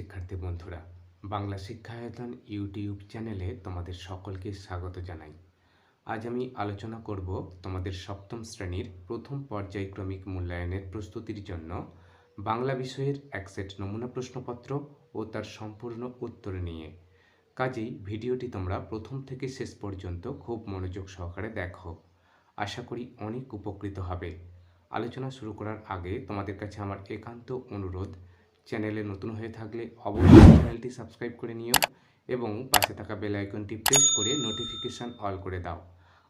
শিক্ষার্থী বন্ধুরা, বাংলা শিক্ষায়তন ইউটিউব চ্যানেলে তোমাদের সকলকে স্বাগত জানাই। আজ আমি আলোচনা করব তোমাদের সপ্তম শ্রেণির প্রথম পর্যায়ক্রমিক মূল্যায়নের প্রস্তুতির জন্য বাংলা বিষয়ের এক সেট নমুনা প্রশ্নপত্র ও তার সম্পূর্ণ উত্তর নিয়ে। কাজেই ভিডিওটি তোমরা প্রথম থেকে শেষ পর্যন্ত খুব মনোযোগ সহকারে দেখো। আশা করি অনেক উপকৃত হবে। আলোচনা শুরু করার আগে তোমাদের কাছে আমার একান্ত অনুরোধ চ্যানেলে নতুন হয়ে থাকলে অবশ্যই চ্যানেলটি সাবস্ক্রাইব করে নিও এবং পাশে থাকা বেল আইকনটি প্রেস করে নোটিফিকেশান অল করে দাও।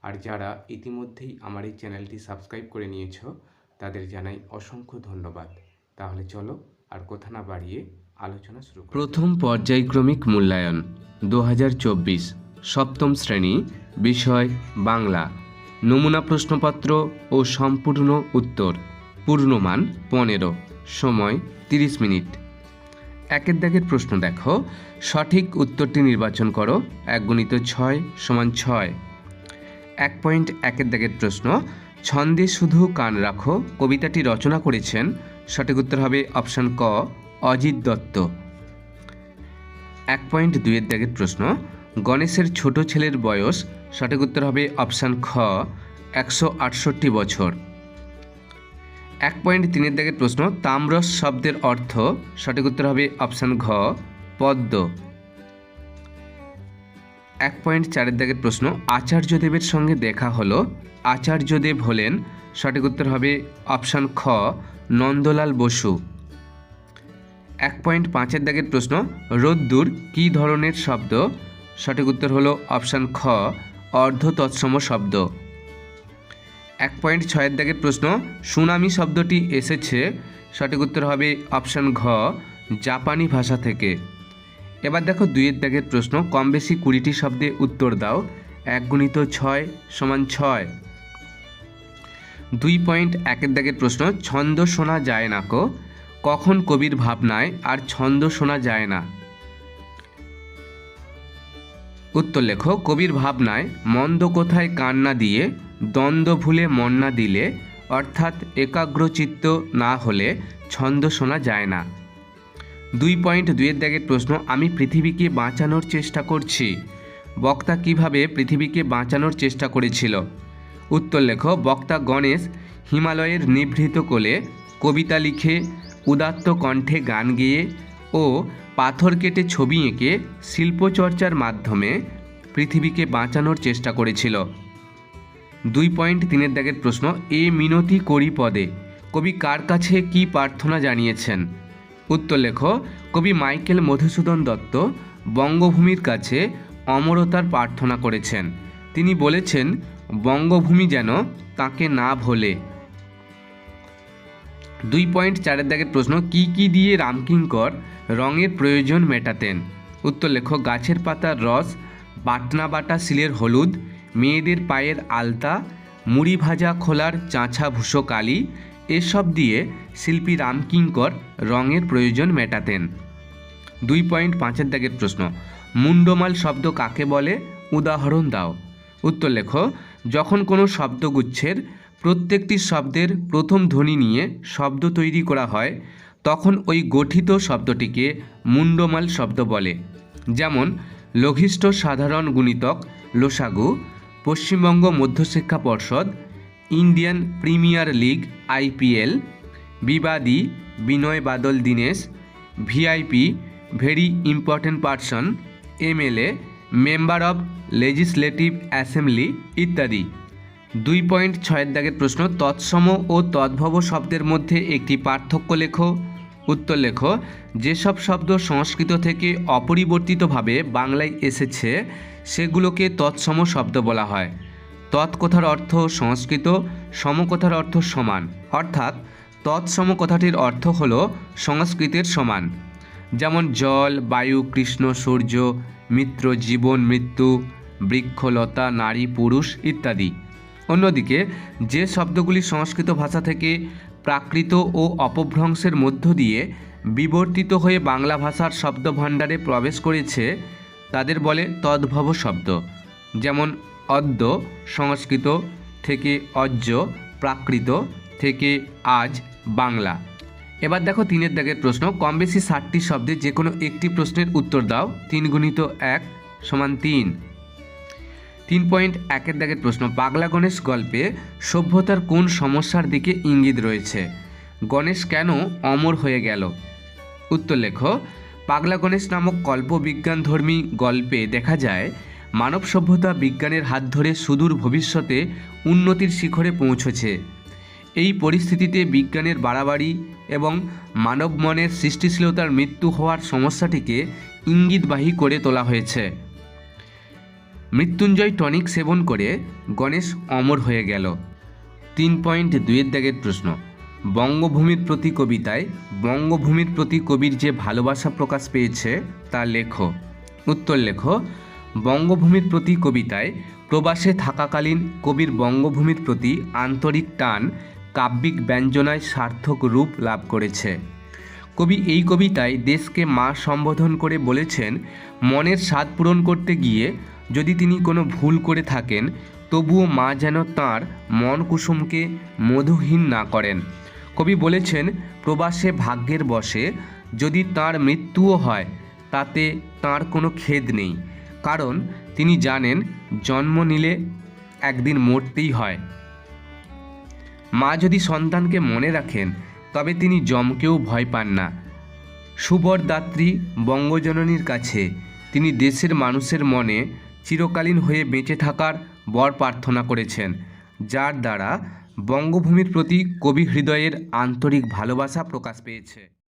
আর যারা ইতিমধ্যেই আমার এই চ্যানেলটি সাবস্ক্রাইব করে নিয়েছ, তাদের জানাই অসংখ্য ধন্যবাদ। তাহলে চলো আর কথা না বাড়িয়ে আলোচনা শুরু প্রথম পর্যায়ক্রমিক মূল্যায়ন দু হাজার চব্বিশ, সপ্তম শ্রেণি, বিষয়, বাংলা। নমুনা প্রশ্নপত্র ও সম্পূর্ণ উত্তর। পূর্ণমান পনেরো। সময় তিরিশ মিনিট। একের দাগের প্রশ্ন দেখো। সঠিক উত্তরটি নির্বাচন করো। এক গুণিত ছয় সমান ছয়। এক পয়েন্ট একের দাগের প্রশ্ন, ছন্দে শুধু কান রাখো। কবিতাটি রচনা করেছেন। সঠিক উত্তর হবে অপশান ক, অজিত দত্ত। এক পয়েন্ট দুইয়ের দাগের প্রশ্ন, গণেশের ছোট ছেলের বয়স। সঠিক উত্তর হবে অপশান খ, একশো আটষট্টি বছর। এক পয়েন্ট তিনের দাগের প্রশ্ন, তাম্রস শব্দের অর্থ, সঠিক উত্তর হবে অপশান ঘ, পদ্ম। এক পয়েন্ট চারের দাগের প্রশ্ন, আচার্যদেবের সঙ্গে দেখা হলো, আচার্যদেব হলেন, সঠিক উত্তর হবে অপশান খ, নন্দলাল বসু। এক পয়েন্ট পাঁচের দাগের প্রশ্ন, রোদ্দুর কী ধরনের শব্দ? সঠিক উত্তর হলো অপশান খ অর্ধ তৎসম শব্দ। এক পয়েন্ট ছয়ের দাগের প্রশ্ন, সুনামি শব্দটি এসেছে। সঠিক উত্তর হবে অপশান ঘ, জাপানি ভাষা থেকে। এবার দেখো দুইয়ের দাগের প্রশ্ন, কম বেশি কুড়িটি শব্দে উত্তর দাও, এক গুণিত ছয় সমান ছয়। দুই পয়েন্ট একের দাগের প্রশ্ন, ছন্দ শোনা যায় না কো, কখন কবির ভাবনায় আর ছন্দ শোনা যায় না। উত্তর লেখো, কবির ভাবনায় মন্দ কোথায় কান্না দিয়ে দ্বন্দ্ব ভুলে মন না দিলে, অর্থাৎ একাগ্রচিত্ত না হলে ছন্দ শোনা যায় না। দুই পয়েন্ট দুইয়ের দাগের প্রশ্ন, আমি পৃথিবীকে বাঁচানোর চেষ্টা করছি। বক্তা কীভাবে পৃথিবীকে বাঁচানোর চেষ্টা করেছিল? উত্তর লেখ, বক্তা গণেশ হিমালয়ের নিভৃত কোলে কবিতা লিখে উদাত্ত কণ্ঠে গান গেয়ে ও পাথর কেটে ছবি এঁকে শিল্পচর্চার মাধ্যমে পৃথিবীকে বাঁচানোর চেষ্টা করেছিল। দুই পয়েন্ট তিনের দাগের প্রশ্ন, এ মিনতি করি পদে। কবি কার কাছে কি প্রার্থনা জানিয়েছেন? উত্তর লেখো, কবি মাইকেল মধুসূদন দত্ত বঙ্গভূমির কাছে অমরতার প্রার্থনা করেছেন। তিনি বলেছেন, বঙ্গভূমি যেন তাকে না ভোলে। দুই পয়েন্ট চারের দাগের প্রশ্ন, কি কি দিয়ে রামকিঙ্কর রঙের প্রয়োজন মেটাতেন? উত্তর লেখো, গাছের পাতার রস বাটনা বাটা শিলের হলুদ মেয়েদের পায়ের আলতা, মুড়ি ভাজা খোলার চাঁচা ভুষো কালি, এসব দিয়ে শিল্পী রামকিঙ্কর রঙের প্রয়োজন মেটাতেন। দুই পয়েন্ট পাঁচের দাগের প্রশ্ন, মুন্ডমাল শব্দ কাকে বলে? উদাহরণ দাও। উত্তর লেখো, যখন কোনো শব্দগুচ্ছের প্রত্যেকটি শব্দের প্রথম ধ্বনি নিয়ে শব্দ তৈরি করা হয়, তখন ওই গঠিত শব্দটিকে মুন্ডমাল শব্দ বলে। যেমন, লঘিষ্ঠ সাধারণ গুণিতক, লোসাগু পশ্চিমবঙ্গ মধ্যশিক্ষা পর্ষদ, Indian premier league IPL, Bibadi Binay Badal Dinesh, VIP very important person, MLA, member of legislative assembly ইত্যাদি। দুই পয়েন্ট ছয়ের দাগের প্রশ্ন, তৎসম ও তদ্ভব শব্দের মধ্যে একটি পার্থক্য লেখো, উত্তর লেখো, যেসব শব্দ সংস্কৃত থেকে অপরিবর্তিতভাবে বাংলায় এসেছে সেগুলোকে তৎসম শব্দ বলা হয়। তৎকথার অর্থ সংস্কৃত, সমকথার অর্থ সমান। অর্থাৎ, তৎসম কথাটির অর্থ হল সংস্কৃতের সমান। যেমন জল, বায়ু, কৃষ্ণ, সূর্য, মিত্র, জীবন, মৃত্যু বৃক্ষলতা নারী, পুরুষ ইত্যাদি। অন্যদিকে, যে শব্দগুলি সংস্কৃত ভাষা থেকে প্রাকৃত ও অপভ্রংশের মধ্য দিয়ে বিবর্তিত হয়ে বাংলা ভাষার শব্দভাণ্ডারে প্রবেশ করেছে তাদের বলে তদ্ভব শব্দ, যেমন অদ্য সংস্কৃত থেকে অজ্য প্রাকৃত থেকে আজ বাংলা। এবার দেখো তিনের দাগের প্রশ্ন, কম বেশি ষাটটি শব্দে যে কোনো একটি প্রশ্নের উত্তর দাও, তিন গুণিত এক সমান তিন। তিন পয়েন্ট একের দাগের প্রশ্ন, পাগলা গণেশ গল্পে সভ্যতার কোন সমস্যার দিকে ইঙ্গিত রয়েছে? গণেশ কেন অমর হয়ে গেল? উত্তর লেখো পাগলা গণেশ নামক কল্পবিজ্ঞানধর্মী গল্পে দেখা যায়, মানব সভ্যতা বিজ্ঞানের হাত ধরে সুদূর ভবিষ্যতে উন্নতির শিখরে পৌঁছেছে। এই পরিস্থিতিতে বিজ্ঞানের বাড়াবাড়ি এবং মানব মনের সৃষ্টিশীলতার মৃত্যু হওয়ার সমস্যাটিকে ইঙ্গিতবাহী করে তোলা হয়েছে। মৃত্যুঞ্জয় টনিক সেবন করে গণেশ অমর হয়ে গেল। তিন পয়েন্ট দুইয়ের দাগের প্রশ্ন। বঙ্গভূমির প্রতি কবিতায় বঙ্গভূমির প্রতি কবির যে ভালোবাসা প্রকাশ পেয়েছে, তা লেখো। উত্তর লেখো, বঙ্গভূমির প্রতি কবিতায় প্রবাসে থাকাকালীন কবির বঙ্গভূমির প্রতি আন্তরিক টান, কাব্যিক ব্যঞ্জনায় সার্থক রূপ লাভ করেছে। কবি এই কবিতায় দেশকে মা সম্বোধন করে বলেছেন, মনের স্বাদ পূরণ করতে গিয়ে যদি তিনি কোনো ভুল করে থাকেন, তবুও মা যেন তাঁর মন কুসুমকে মধুহীন না করেন। কবি বলেছেন, প্রবাসে ভাগ্যের বসে যদি তার মৃত্যুও হয়, তাতে তার কোনো খেদ নেই। কারণ তিনি জানেন, জন্ম নিলে একদিন মরতেই হয়। মা যদি সন্তানকে মনে রাখেন, তবে তিনি জমকেও ভয় পান না। সুবরদাত্রী বঙ্গজননীর কাছে তিনি দেশের মানুষের মনে চিরকালীন হয়ে বেঁচে থাকার বর প্রার্থনা করেছেন, যার দ্বারা বঙ্গভূমির প্রতি কবি হৃদয়ের আন্তরিক ভালোবাসা প্রকাশ পেয়েছে।